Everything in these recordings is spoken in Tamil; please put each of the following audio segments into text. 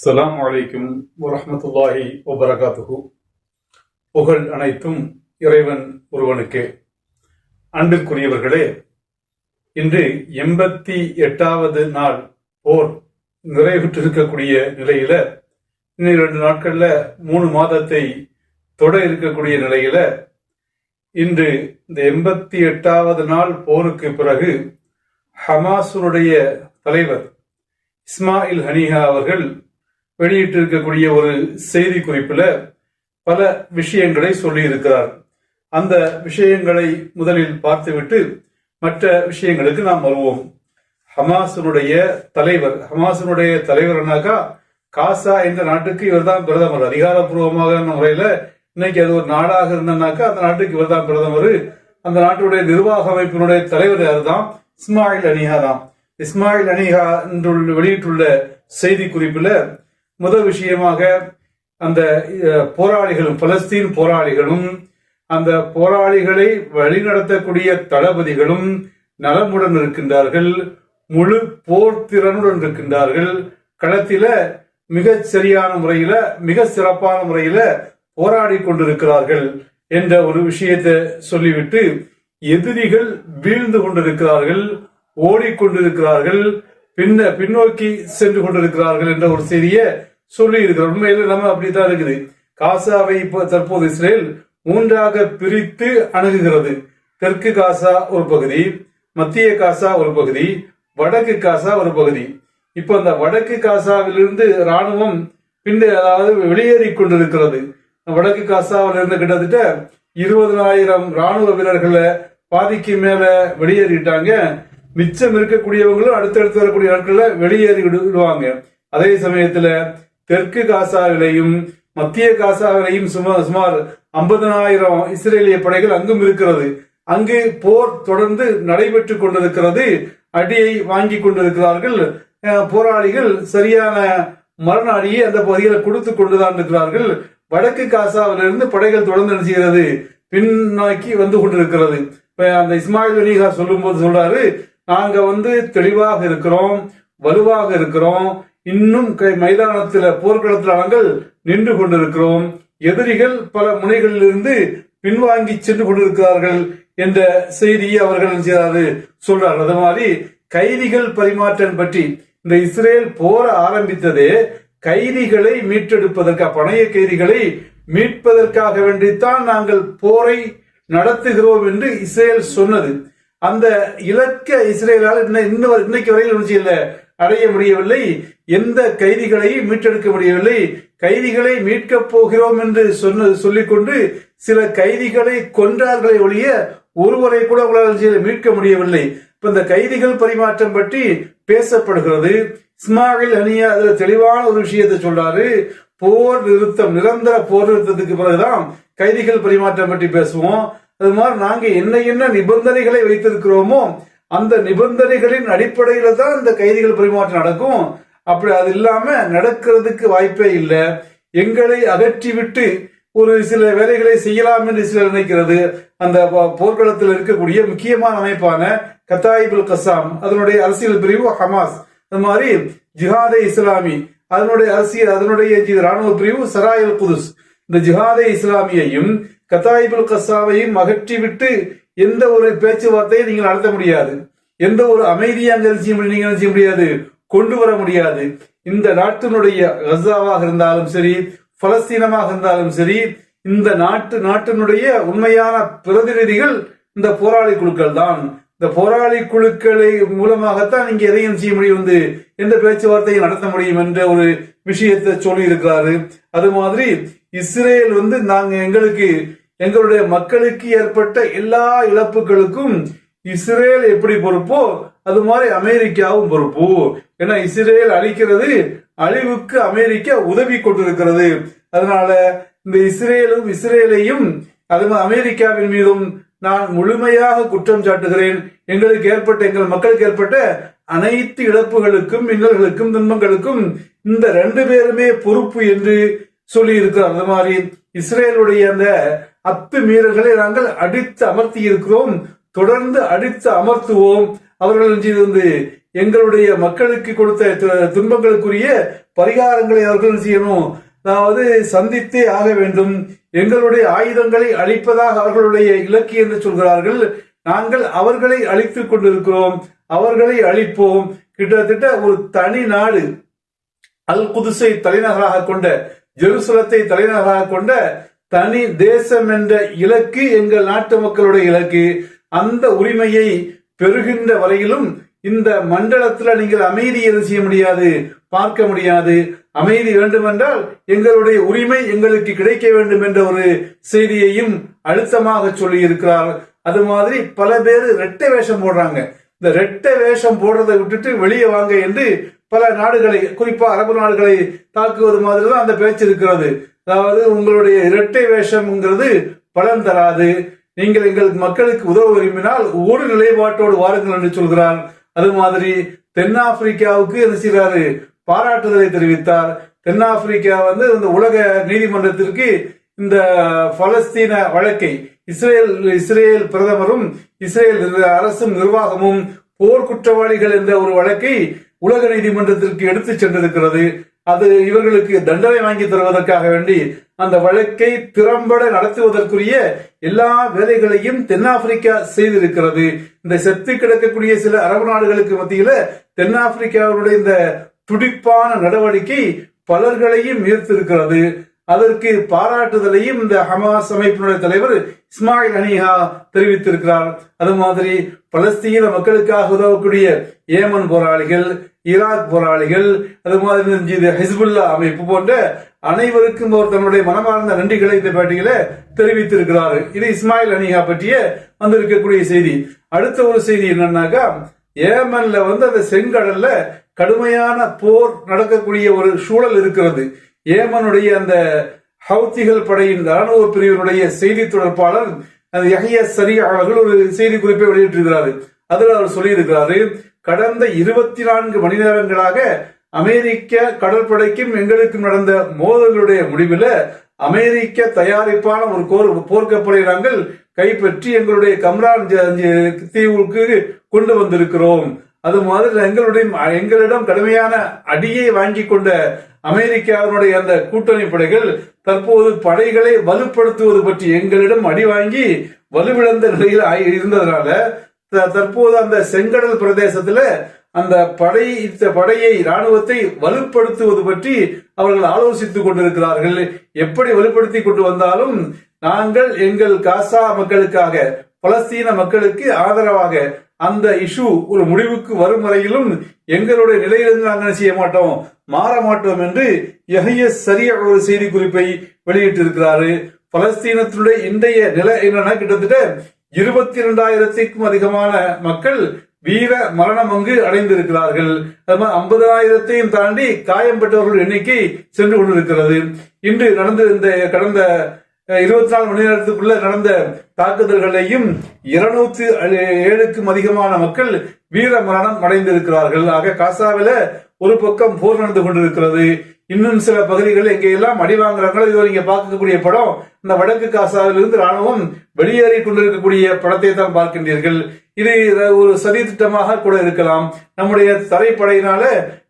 அஸ்லாம் வலைக்கும் வரமத்துல்லாஹி வபரகாத்துஹு. புகழ் அனைத்தும் இறைவன் ஒருவனுக்கு. அன்புக்குரியவர்களே இன்று எண்பத்தி எட்டாவது நாள் போர் நிறைவுற்றிருக்கக்கூடிய நிலையில இன்னும் இரண்டு நாட்கள்ல மூணு மாதத்தை தொட இருக்கக்கூடிய நிலையில இன்று இந்த எண்பத்தி எட்டாவது நாள் போருக்கு பிறகு ஹமாஸுடைய தலைவர் இஸ்மாயில் ஹனீஹா அவர்கள் வெளியிட்டிருக்கக்கூடிய ஒரு செய்தி குறிப்பில் பல விஷயங்களை சொல்லியிருக்கிறார். அந்த விஷயங்களை முதலில் பார்த்துவிட்டு மற்ற விஷயங்களுக்கு நாம் வருவோம். ஹமாசனுடைய தலைவர் ஹமாசனுடைய தலைவர்னாக்கா காசா என்ற நாட்டுக்கு இவர்தான் பிரதமர். அதிகாரப்பூர்வமாக முறையில இன்னைக்கு அது ஒரு நாடாக இருந்தனாக்கா அந்த நாட்டுக்கு இவர்தான் பிரதமர். அந்த நாட்டுடைய நிர்வாக அமைப்பினுடைய தலைவர் யார் தான் இஸ்மாயில் அனிஹா தான். இஸ்மாயில் அனிஹா என்று வெளியிட்டுள்ள செய்தி குறிப்பில் முதல் விஷயமாக அந்த போராளிகளும் பலஸ்தீன் போராளிகளும் அந்த போராளிகளை வழிநடத்தக்கூடிய தளபதிகளும் நலமுடன் இருக்கின்றார்கள் முழு போர் திறனுடன் இருக்கின்றார்கள். களத்தில மிக சரியான முறையில மிக சிறப்பான முறையில போராடி கொண்டிருக்கிறார்கள் என்ற ஒரு விஷயத்தை சொல்லிவிட்டு எதிரிகள் வீழ்ந்து கொண்டிருக்கிறார்கள் ஓடிக்கொண்டிருக்கிறார்கள் பின்ன பின்னோக்கி சென்று கொண்டிருக்கிறார்கள் என்ற ஒரு செய்தியை சொல்லி இருக்கிறார் உண்மையில நம்ம அப்படித்தான் இருக்குது. காசாவை இப்போ தற்போது இஸ்ரேல் மூன்றாக பிரித்து அணுகுகிறது. தெற்கு காசா ஒரு பகுதி மத்திய காசா ஒரு பகுதி வடக்கு காசா ஒரு பகுதி. இப்போ அந்த வடக்கு காசாவிலிருந்து ராணுவம் பின் அதாவது வெளியேறி கொண்டிருக்கிறது. வடக்கு காசாவில் இருந்து கிட்டத்தட்ட இருபதனாயிரம் ராணுவ வீரர்களை பாதிக்கு மேல வெளியேறிட்டாங்க. மிச்சம் இருக்கக்கூடியவங்களும் அடுத்தடுத்து வரக்கூடிய நாட்கள்ல வெளியேறி விடுவாங்க. அதே சமயத்துல தெற்கு காசாவிலையும் மத்திய காசாவிலையும் சுமார் சுமார் ஐம்பதனாயிரம் இஸ்ரேலிய படைகள் அங்கும் இருக்கிறது. அங்கு போர் தொடர்ந்து நடைபெற்று கொண்டிருக்கிறது. அடியை வாங்கி கொண்டிருக்கிறார்கள். போராளிகள் சரியான மரண அடியை அந்த பகுதியில் கொடுத்து கொண்டுதான் இருக்கிறார்கள். வடக்கு காசாவிலிருந்து படைகள் தொடர்ந்து என்ன செய்கிறது? பின்னோக்கி வந்து கொண்டிருக்கிறது. அந்த இஸ்மாயில் அலிஹா சொல்லும்போது சொல்றாரு நாங்க வந்து தெளிவாக இருக்கிறோம் வலுவாக இருக்கிறோம். இன்னும் கை- போர்க்களத்தில் நாங்கள் நின்று கொண்டிருக்கிறோம். எதிரிகள் பல முனைகளிலிருந்து பின்வாங்கி சென்று கொண்டிருக்கிறார்கள் என்ற செய்தியை அவர்கள் என்ன சொல்றார் அது மாதிரி கைதிகள் பரிமாற்றம் பற்றி இந்த இஸ்ரேல் போர ஆரம்பித்ததே கைதிகளை மீட்டெடுப்பதற்காக பணைய கைதிகளை மீட்பதற்காக வேண்டித்தான் நாங்கள் போரை நடத்துகிறோம் என்று இஸ்ரேல் சொன்னது. அந்த இலக்க இஸ்ரேலால் இன்னைக்கு வரையில் ஒன்றும் இல்லை அடைய முடியவில்லை. எந்த கைதிகளையும் மீட்டெடுக்க முடியவில்லை. கைதிகளை மீட்கப் போகிறோம் என்று சொன்ன சொல்லிக்கொண்டு சில கைதிகளை கொன்றார்களே ஒழிய ஒருவரை கூட உங்களால் மீட்க முடியவில்லை. இப்ப இந்த கைதிகள் பரிமாற்றம் பற்றி பேசப்படுகிறது. இஸ்மாயில் அனியா அதுல தெளிவான ஒரு விஷயத்தை சொல்றாரு. போர் நிறுத்தம் நிரந்தர போர் நிறுத்தத்துக்கு பிறகுதான் கைதிகள் பரிமாற்றம் பற்றி பேசுவோம். அது மாதிரி நாங்க என்ன என்ன நிபந்தனைகளை வைத்திருக்கிறோமோ அந்த நிபந்தனைகளின் அடிப்படையில தான் இந்த கைதிகள் பரிமாற்றம் நடக்கும். அப்படி அது இல்லாம நடக்கிறதுக்கு வாய்ப்பே இல்லை. எங்களை அகற்றிவிட்டு ஒரு சில வேலைகளை செய்யலாம் என்று சிலர் நினைக்கிறது. அந்த போர்க்களத்தில் இருக்கக்கூடிய முக்கியமான அமைப்பான கத்தாயிபுல் கசாம் அதனுடைய அரசியல் பிரிவு ஹமாஸ் அது மாதிரி ஜிஹாதே இஸ்லாமி அதனுடைய அரசியல் அதனுடைய ராணுவ பிரிவு சராயல் குதுஸ். இந்த ஜிஹாதே இஸ்லாமியையும் கத்தாயிபுல் கசாவையும் அகற்றிவிட்டு எந்த ஒரு பேச்சுவார்த்தையை நீங்கள் நடத்த முடியாது. எந்த ஒரு அமைதியான அங்க செய்ய முடியும் என்ன செய்ய முடியாது. கொண்டு வர முடியாது. இந்த நாட்டினுடைய கசாவாக இருந்தாலும் சரி பலஸ்தீனமாக இருந்தாலும் சரி இந்த நாட்டு நாட்டினுடைய உண்மையான பிரதிநிதிகள் இந்த போராளி குழுக்கள் தான். இந்த போராளி குழுக்களை மூலமாகத்தான் நீங்க எதையும் செய்ய முடியும் வந்து எந்த பேச்சுவார்த்தையும் நடத்த முடியும் என்ற ஒரு விஷயத்தை சொல்லி இருக்கிறாரு அது மாதிரி இஸ்ரேல் வந்து நாங்க எங்களுக்கு எங்களுடைய மக்களுக்கு ஏற்பட்ட எல்லா இழப்புகளுக்கும் இஸ்ரேல் எப்படி பொறுப்போ அது மாதிரி அமெரிக்காவும் பொறுப்பு. ஏன்னா இஸ்ரேல் அழிக்கிறது அழிவுக்கு அமெரிக்கா உதவி கொண்டிருக்கிறது. அதனால இந்த இஸ்ரேலும் இஸ்ரேலையும் அது அமெரிக்காவின் மீதும் நான் முழுமையாக குற்றம் சாட்டுகிறேன். எங்களுக்கு ஏற்பட்ட எங்கள் மக்களுக்கு ஏற்பட்ட அனைத்து இழப்புகளுக்கும் இன்னல்களுக்கும் துன்பங்களுக்கும் இந்த ரெண்டு பேருமே பொறுப்பு என்று சொல்லி இருக்கிறார் அது மாதிரி இஸ்ரேலுடைய அந்த அத்துமீறல்களை நாங்கள் அடித்து அமர்த்தி இருக்கிறோம். தொடர்ந்து அடித்து அமர்த்துவோம். அவர்கள் வந்து எங்களுடைய மக்களுக்கு கொடுத்த து- துன்பங்களுக்குரிய பரிகாரங்களை அவர்கள் செய்யணும்? அதாவது சந்தித்தே ஆக வேண்டும். எங்களுடைய ஆயுதங்களை அழிப்பதாக அவர்களுடைய இலக்கு என்று சொல்கிறார்கள். நாங்கள் அவர்களை அழித்துக் கொண்டிருக்கிறோம். அவர்களை அழிப்போம். கிட்டத்தட்ட ஒரு தனி நாடு. அல் குதுசை தலைநகராக கொண்ட ஜெருசலத்தை தலைநகராக கொண்ட தனி தேசம் என்ற இலக்கு எங்கள் நாட்டு மக்களுடைய இலக்கு. அந்த உரிமையை பெறுகின்ற வரையிலும் இந்த மண்டலத்துல நீங்கள் அமைதி எது செய்ய முடியாது பார்க்க முடியாது. அமைதி வேண்டுமென்றால் எங்களுடைய உரிமை எங்களுக்கு கிடைக்க வேண்டும் என்ற ஒரு செய்தியையும் அழுத்தமாக சொல்லி இருக்கிறார் அது மாதிரி பல பேர் ரெட்டை வேஷம் போடுறாங்க. இந்த ரெட்டை வேஷம் போடுறதை விட்டுட்டு வெளியே வாங்க என்று பல நாடுகளை குறிப்பா அரபு நாடுகளை தாக்குவது மாதிரி தான் அந்த பேச்சு இருக்கிறது. அதாவது உங்களுடைய இரட்டை வேஷம்ங்கிறது பலன் தராது. நீங்கள் எங்கள் மக்களுக்கு உதவ விரும்பினால் ஒரு நிலைப்பாட்டோடு வாருங்கள் என்று சொல்கிறார். அது மாதிரி தென்னாப்பிரிக்காவுக்கு என்ன செய்கிறாரு? பாராட்டுதலை தெரிவித்தார். தென்னாப்பிரிக்கா வந்து இந்த உலக நீதிமன்றத்திற்கு இந்த பலஸ்தீன வழக்கை இஸ்ரேல் இஸ்ரேல் பிரதமரும் இஸ்ரேல் அரசும் நிர்வாகமும் போர் குற்றவாளிகள் என்ற ஒரு வழக்கை உலக நீதிமன்றத்திற்கு எடுத்துச் சென்றிருக்கிறது. அது இவர்களுக்கு தண்டனை வாங்கி தருவதற்காக வேண்டி அந்த வழக்கை திறம்பட நடத்துவதற்குரிய எல்லா வேலைகளையும் தென்னாப்பிரிக்கா செய்திருக்கிறது. இந்த செத்து கிடக்கக்கூடிய சில அரபு நாடுகளுக்கு மத்தியில தென்னாப்பிரிக்காவுடைய இந்த துடிப்பான நடவடிக்கை பலர்களையும் ஈர்த்திருக்கிறது. அதற்கு பாராட்டுதலையும் இந்த ஹமாஸ் அமைப்பினுடைய தலைவர் இஸ்மாயில் அனிஹா தெரிவித்திருக்கிறார். அது மாதிரி பலஸ்தீன மக்களுக்காக உதவக்கூடிய ஏமன் போராளிகள் ஈராக் போராளிகள் அது மாதிரி இது ஹிஸ்புல்லா அமைப்பு போன்ற அனைவருக்கும் ஒரு தன்னுடைய மனமார்ந்த நன்றிகளை இந்த பேட்டியில தெரிவித்திருக்கிறார். இது இஸ்மாயில் அனிஹா பற்றிய வந்திருக்கக்கூடிய செய்தி. அடுத்த ஒரு செய்தி என்னன்னாக்கா ஏமன்ல வந்து அந்த செங்கடல்ல கடுமையான போர் நடக்கக்கூடிய ஒரு சூழல் இருக்கிறது. ஏமனுடைய அந்த ஹவுத்திகள் படையின் ராணுவ பிரிவினுடைய செய்தி தொடர்பாளர் அந்த யஹிய சரி அவர்கள் ஒரு செய்தி குறிப்பை வெளியிட்டிருக்கிறாரு. அதில் அவர் சொல்லியிருக்கிறாரு கடந்த இருபத்தி நான்கு மணி நேரங்களாக அமெரிக்க கடற்படைக்கும் எங்களுக்கும் நடந்த மோதல்களுடைய முடிவில் அமெரிக்க தயாரிப்பான ஒரு கோர் போர்க்கப்படை நாங்கள் கைப்பற்றி எங்களுடைய கம்ரான் தீவுக்கு கொண்டு வந்திருக்கிறோம். அது மாதிரி எங்களுடைய எங்களிடம் கடுமையான அடியை வாங்கி கொண்ட அமெரிக்காவினுடைய அந்த கூட்டணி படைகள் தற்போது படைகளை வலுப்படுத்துவது பற்றி எங்களிடம் அடி வாங்கி வலுவிழந்த நிலையில் ஆகி- இருந்ததுனால த- தற்போது அந்த செங்கடல் பிரதேசத்துல அந்த படை இந்த படையை ராணுவத்தை வலுப்படுத்துவது பற்றி அவர்கள் ஆலோசித்துக் கொண்டிருக்கிறார்கள். எப்படி வலுப்படுத்தி கொண்டு வந்தாலும் நாங்கள் எங்கள் காசா மக்களுக்காக பலஸ்தீன மக்களுக்கு ஆதரவாக அந்த இஷ்யூ ஒரு முடிவுக்கு வரும் வரையிலும் எங்களுடைய நிலையிலிருந்து நாங்கள் செய்ய மாட்டோம்? மாற மாட்டோம் என்று எகைய சரிய ஒரு செய்தி குறிப்பை வெளியிட்டிருக்கிறாரு. பலஸ்தீனத்தினுடைய இன்றைய நிலை என்னன்னா கிட்டத்தட்ட இருபத்தி இரண்டாயிரத்திற்கும் அதிகமான மக்கள் வீர மரணம் அங்கு அடைந்திருக்கிறார்கள். ஐம்பதாயிரத்தையும் தாண்டி காயம்பட்டவர்கள் எண்ணிக்கை சென்று கொண்டிருக்கிறது. இன்று நடந்த இந்த கடந்த இருபத்தி நாலு மணி நேரத்துக்குள்ள நடந்த தாக்குதல்களையும் இருநூத்தி ஏழுக்கும் அதிகமான மக்கள் வீர மரணம் அடைந்திருக்கிறார்கள். ஆக காசாவில ஒரு பக்கம் போர் நடந்து கொண்டிருக்கிறது. இன்னும் சில பகுதிகளில் எங்கெல்லாம் அடி வாங்குறாங்களோ இதோ நீங்க பார்க்கக்கூடிய படம் இந்த வடக்கு காசாவிலிருந்து ராணுவம் வெளியேறி கொண்டிருக்கக்கூடிய படத்தை தான் பார்க்கின்றீர்கள். இது ஒரு சதி திட்டமாக கூட இருக்கலாம். நம்முடைய தரைப்படையினால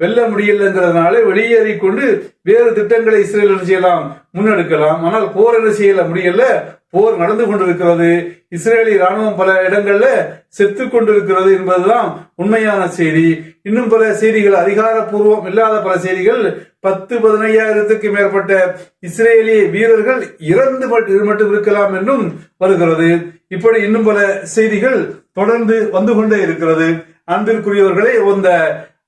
வெல்ல முடியலங்கிறதுனால வெளியேறி கொண்டு வேறு திட்டங்களை இஸ்ரேல் என்ன செய்யலாம்? முன்னெடுக்கலாம். ஆனால் போர் என்ன செய்யல? முடியல. போர் நடந்து கொண்டிருக்கிறது. இஸ்ரேலி ராணுவம் பல இடங்கள்ல செத்து கொண்டிருக்கிறது என்பதுதான் உண்மையான செய்தி. இன்னும் பல செய்திகள் அதிகாரப்பூர்வம் இல்லாத பல செய்திகள். பத்து பதினையாயிரத்துக்கு மேற்பட்ட இஸ்ரேலிய வீரர்கள் இறந்து மட்டும் மட்டும் இருக்கலாம் என்றும் வருகிறது. இப்படி இன்னும் பல செய்திகள் தொடர்ந்து வந்து கொண்டே இருக்கிறது. அன்பிற்குரியவர்களே இந்த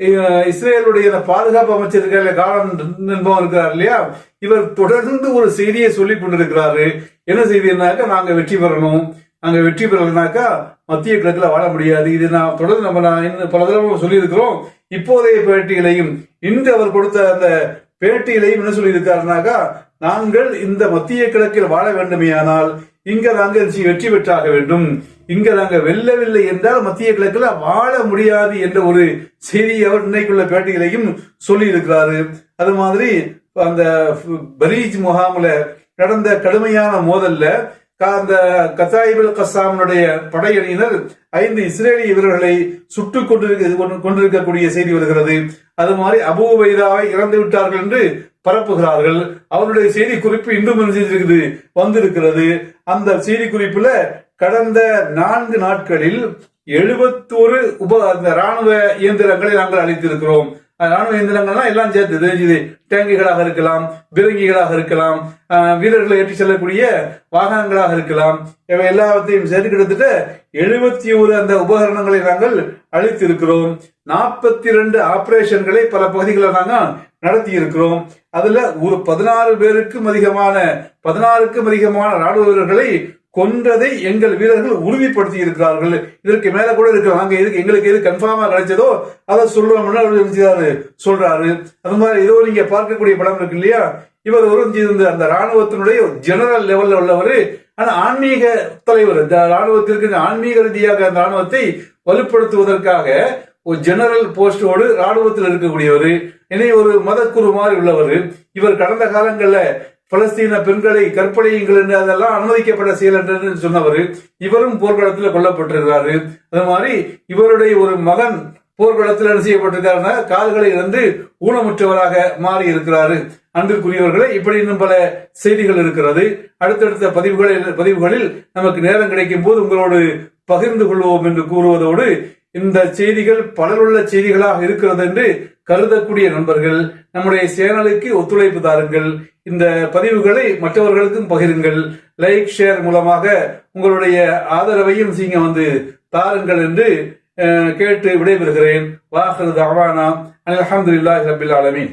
இஸ்ரேலுடைய இந்த பாதுகாப்பு அமைச்சர் இருக்கிற காலம் என்பவர் இருக்கிறார் இல்லையா? இவர் தொடர்ந்து ஒரு செய்தியை சொல்லிக் கொண்டிருக்கிறாரு. என்ன செய்தினாக்கா நாங்க வெற்றி பெறணும். நாங்க வெற்றி பெறலைனாக்கா மத்திய கிழக்குல வாழ முடியாது. இது நான் தொடர்ந்து நம்ம நான் இன்னும் பல தடவை சொல்லியிருக்கிறோம். இப்போதைய பேட்டியிலையும் இன்று அவர் கொடுத்த அந்த பேட்டியிலையும் என்ன சொல்லியிருக்காருனாக்கா நாங்கள் இந்த மத்திய கிழக்கில் வாழ வேண்டுமேயானால் இங்க நாங்கள் வெற்றி பெற்றாக வேண்டும். இங்க நாங்க வெல்லவில்லை என்றால் மத்திய கிழக்குல வாழ முடியாது என்ற ஒரு செய்தியை அவர் இன்னைக்குள்ள பேட்டிகளையும் சொல்லி இருக்கிறாரு அது மாதிரி அந்த பரீஜ் முகாம்ல நடந்த கடுமையான மோதல்ல அந்த கத்தாயிபுல் கசாமனுடைய படையணியினர் ஐந்து இஸ்ரேலிய வீரர்களை சுட்டுக் கொண்டிருக்க கொண்டு- கொண்டிருக்கக்கூடிய செய்தி வருகிறது. அது மாதிரி அபூ வைதாவை இறந்து விட்டார்கள் என்று பரப்புகிறார்கள். அவருடைய செய்தி குறிப்பு இன்றும் இருக்குது வந்திருக்கிறது. அந்த செய்தி குறிப்புல கடந்த நான்கு நாட்களில் எழுபத்தோரு உப அந்த ராணுவ இயந்திரங்களை நாங்கள் அளித்திருக்கிறோம். ராணுவ இயந்திரங்கள்லாம் எல்லாம் சேர்த்து இது டேங்கிகளாக டேங்குகளாக இருக்கலாம் பிறங்கிகளாக இருக்கலாம் வீரர்களை ஏற்றி செல்லக்கூடிய வாகனங்களாக இருக்கலாம். இவை எல்லாத்தையும் சேர்த்து கிட்டத்தட்ட எழுபத்தி ஒரு அந்த உபகரணங்களை நாங்கள் அளித்திருக்கிறோம். நாற்பத்தி ரெண்டு ஆபரேஷன்களை பல பகுதிகளில் நாங்கள் நடத்தி இருக்கிறோம் அதுல ஒரு பதினாறு பேருக்கும் அதிகமான பதினாறுக்கும் அதிகமான ராணுவ வீரர்களை கொன்றதை எங்கள் வீரர்கள் உறுதிப்படுத்தி இருக்கிறார்கள். இதற்கு மேல கூட இருக்கலாம் நாங்க எதுக்கு எங்களுக்கு எது கன்ஃபார்மா கிடைச்சதோ அதை சொல்றோம்னு அவர் என்ன சொல்றாரு. அது மாதிரி ஏதோ நீங்க பார்க்கக்கூடிய படம் இருக்கு இல்லையா? இவர் ஒரு இருந்த அந்த ராணுவத்தினுடைய ஜெனரல் லெவல்ல உள்ளவர். ஆனா ஆன்மீக தலைவர் இந்த ராணுவத்திற்கு இந்த ஆன்மீக ரீதியாக அந்த ராணுவத்தை வலுப்படுத்துவதற்காக ஒரு ஜெனரல் போஸ்டோடு ராணுவத்தில் இருக்கக்கூடியவர். இனி ஒரு மதக்குரு மாதிரி உள்ளவர். இவர் கடந்த காலங்களில் பலஸ்தீன பெண்களை கற்பழியுங்கள் என்று அதெல்லாம் அனுமதிக்கப்பட செயல் என்று சொன்னவர் இவரும் போர்க்களத்தில் கொல்லப்பட்டிருக்கிறாரு. அது மாதிரி இவருடைய ஒரு மகன் போர்க்களத்தில் என்ன செய்யப்பட்டிருக்காருன்னா கால்களை இழந்து ஊனமுற்றவராக மாறி இருக்கிறாரு அன்பிற்குரியவர்களே இப்படி இன்னும் பல செய்திகள் இருக்கிறது. அடுத்தடுத்த பதிவுகளில் பதிவுகளில் நமக்கு நேரம் கிடைக்கும் போது உங்களோடு பகிர்ந்து கொள்வோம் என்று கூறுவதோடு இந்த செய்திகள் பலருள்ள செய்திகளாக இருக்கிறது என்று கருதக்கூடிய நண்பர்கள் நம்முடைய சேனலுக்கு ஒத்துழைப்பு தாருங்கள். இந்த பதிவுகளை மற்றவர்களுக்கும் பகிருங்கள். லைக் ஷேர் மூலமாக உங்களுடைய ஆதரவையும் நீங்க வந்து தாருங்கள் என்று கேட்டு விடைபெறுகிறேன். வாஹர் தவானா அல்ஹம்துலில்லாஹி ரபில் ஆலமீன்.